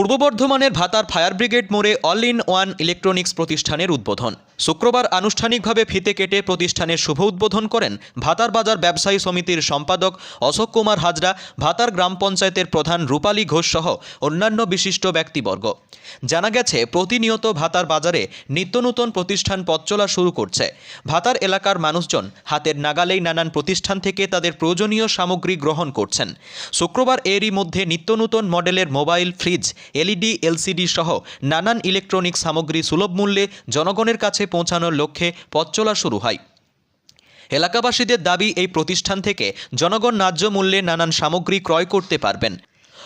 পূর্ব বর্ধমানের Bhatar fire brigade মোড়ে all in one electronics প্রতিষ্ঠানের উদ্বোধন। শুক্রবার আনুষ্ঠানিকভাবে ফিতে কেটে প্রতিষ্ঠানের শুভ উদ্বোধন করেন ভাতার বাজার ব্যবসায়ী সমিতির সম্পাদক অশোক কুমার হাজরা, ভাতার গ্রাম পঞ্চায়েতের প্রধান রূপালী ঘোষ সহ অন্যান্য বিশিষ্ট ব্যক্তিবর্গ। জানা গেছে, প্রতিনিয়ত ভাতার বাজারে নিত্যনূতন প্রতিষ্ঠান পথ চলা শুরু করছে। ভাতার এলাকার মানুষজন হাতের নাগালেই নানান প্রতিষ্ঠান থেকে তাদের প্রয়োজনীয় সামগ্রী গ্রহণ করছেন। শুক্রবার এরই মধ্যে নিত্যনূতন মডেলের মোবাইল, ফ্রিজ, এলইডি, এলসিডি সহ নানান ইলেকট্রনিক সামগ্রী সুলভ মূল্যে জনগণের কাছে পৌঁছানোর লক্ষ্যে পথ চলা শুরু হয়। এলাকাবাসীদের দাবি, এই প্রতিষ্ঠান থেকে জনগণ ন্যায্য মূল্যে নানান সামগ্রী ক্রয় করতে পারবেন।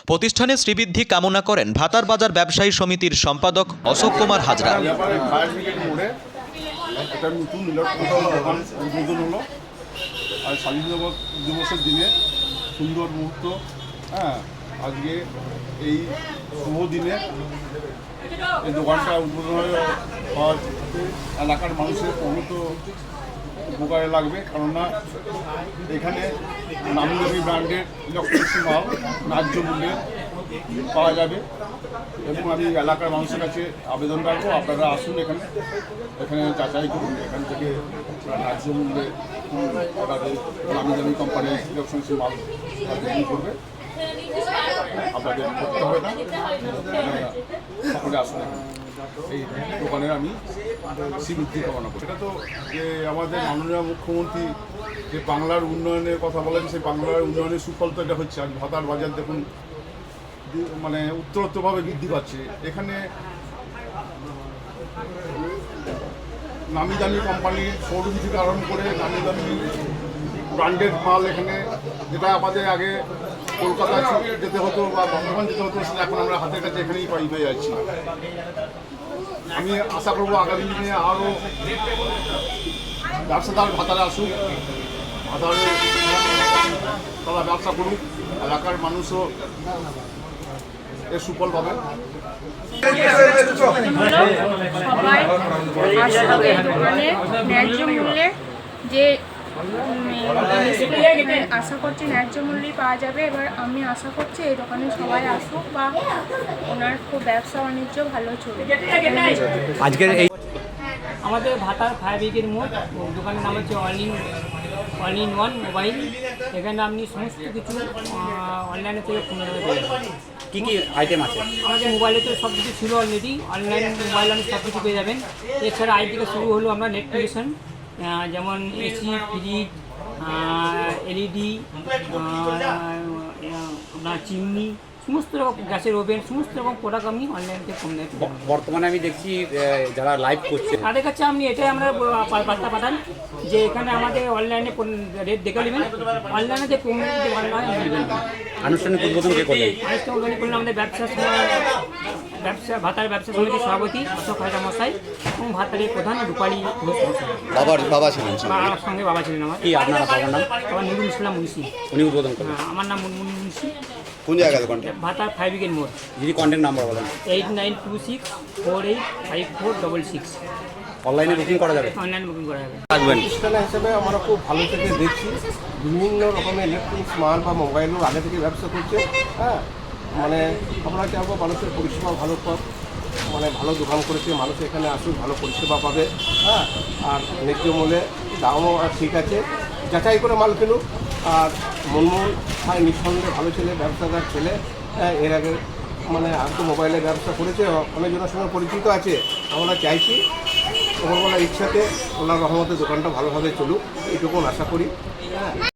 প্রতিষ্ঠানের শ্রীবৃদ্ধি কামনা করেন ভাতার বাজার ব্যবসায়ী সমিতির সম্পাদক অশোক কুমার হাজরা। সুন্দর মুহূর্ত হ্যাঁ আজকে এই শুভ দিনে এই দোকানটা উদ্বোধন হওয়ার এলাকার মানুষের প্রভূত উপকারে লাগবে। কেননা এখানে নামি দামি ব্র্যান্ডের ইলেকট্রনিক্স মাল ন্যায্য মূল্যে পাওয়া যাবে এবং আমি এলাকার মানুষের কাছে আবেদন রাখব, আপনারা আসুন এখানে এখানে যাচাই করুন, এখান থেকে ন্যায্য মূল্যে তাদের নামি দামি কোম্পানির ইলেকট্রনিক্স মাল করবে। আপনাদের করতে হবে না? এই দোকানের আমি শ্রীবৃদ্ধি কামনা করি। এটা তো যে আমাদের মাননীয় মুখ্যমন্ত্রী যে বাংলার উন্নয়নের কথা বলেন, সেই বাংলার উন্নয়নের সুফল তো এটা হচ্ছে। আজ ভাতার বাজার দেখুন মানে উত্তরোত্তরভাবে বৃদ্ধি পাচ্ছে। এখানে নামি দামি কোম্পানির শোরুম থেকে আরম্ভ করে নামি দামি ব্র্যান্ডেড মাল এখানে যেটা আমাদের আগে কলকাতা যেতে হতো বা বর্ধমান যেতে হতো, সেটা এখন আমরা হাতের কাছে এখানেই পাই পেয়ে যাচ্ছি আমি আশা করব আগামী দিনে আরও ব্যবসাদার ভাতারে আসুক, ভাতারে তারা ব্যবসা করুক, এলাকার মানুষও এর সুফল পাবেন সবাই দোকানে ন্যায্য মূল্যে যে আশা করছি ন্যায্য মূল্যেই পাওয়া যাবে। এবার আমি আশা করছি এই দোকানে সবাই আসুক বা ওনার খুব ব্যবসা বাণিজ্য ভালো চলবে আজকের এই আমাদের ভাতার ফায়ার ব্রিগেড মোড় দোকানের নাম হচ্ছে all in all in one mobile. এখানে আপনি সমস্ত কিছু অনলাইনে থেকে যাবেন। কি কি আইটেম আছে? আমাদের মোবাইলে তো সব কিছু ছিল অলরেডি অনলাইন মোবাইল আপনি সব কিছু পেয়ে যাবেন। এছাড়া আই থেকে শুরু হলো আমরা নেট যেমন এসি ফ্রিজ এলইডি আপনার চিমনি সমস্ত রকম গ্যাসের ওভেন সমস্ত রকম প্রোডাক্ট আপনি অনলাইন থেকে কম দামে বর্তমানে আমি দেখছি যারা লাইভ করছে। তাদের কাছে আপনি এটাই আমরা বার্তা পাঠান যে এখানে আমাদের অনলাইনে রেট দেখে নেবেন। অনলাইনে যে ভালো হয় আনুষ্ঠানিক উদ্বোধন কে করলেন? আরেকটা উদ্বোধন করলাম আমাদের ব্যবসা ব্যবসা ভাতার ব্যবসা সমিতির সভাপতি অশোক হাজরা মশাই এবং ভাতারের প্রধান রূপালী ঘোষ মশাই। বাবার বাবা ছিলেন বা আমার সঙ্গে বাবা ছিলেন আমার। কি আপনার বাবার নাম? আমার নুরুল ইসলাম মুন্সি। উনি উদ্বোধন করলেন হ্যাঁ, আমার নাম মুনমুন মুন্সি। কোন জায়গায় দোকানটা ভাতার ফাইভ উইকেট মোড়। যদি কন্ট্যাক্ট নাম্বার বলেন। Eight nine two six four eight five four double six অনলাইনে বুকিং করা যাবে? অনলাইন বুকিং করা যাবে। আসবেন প্রতিষ্ঠান হিসেবে আমরা খুব ভালো থেকে দেখছি। বিভিন্ন রকমের ইলেকট্রনিক্স মাল বা মোবাইলও আগে থেকে ব্যবসা করছে। হ্যাঁ মানে আমরা চাইব মানুষের পরিষেবা ভালো পাক মানে ভালো দোকান করেছে, মানুষ এখানে আসুক, ভালো পরিষেবা পাবে। হ্যাঁ? আর ন্যায্য মূল্যে দামও আর ঠিক আছে। যাচাই করে মাল কিনুক। আর মনমোহন ভাই নিঃসন্দেহে ভালো ছেলে, ব্যবসাদার ছেলে। হ্যাঁ এর আগে মানে আর তো মোবাইলের ব্যবসা করেছে অনেকজনের সঙ্গে পরিচিত আছে। আমরা চাইছি ওপরবেলার ইচ্ছাতে ওনার রহমতে দোকানটা ভালোভাবে চলুক। এইটুকুন আশা করি। হ্যাঁ।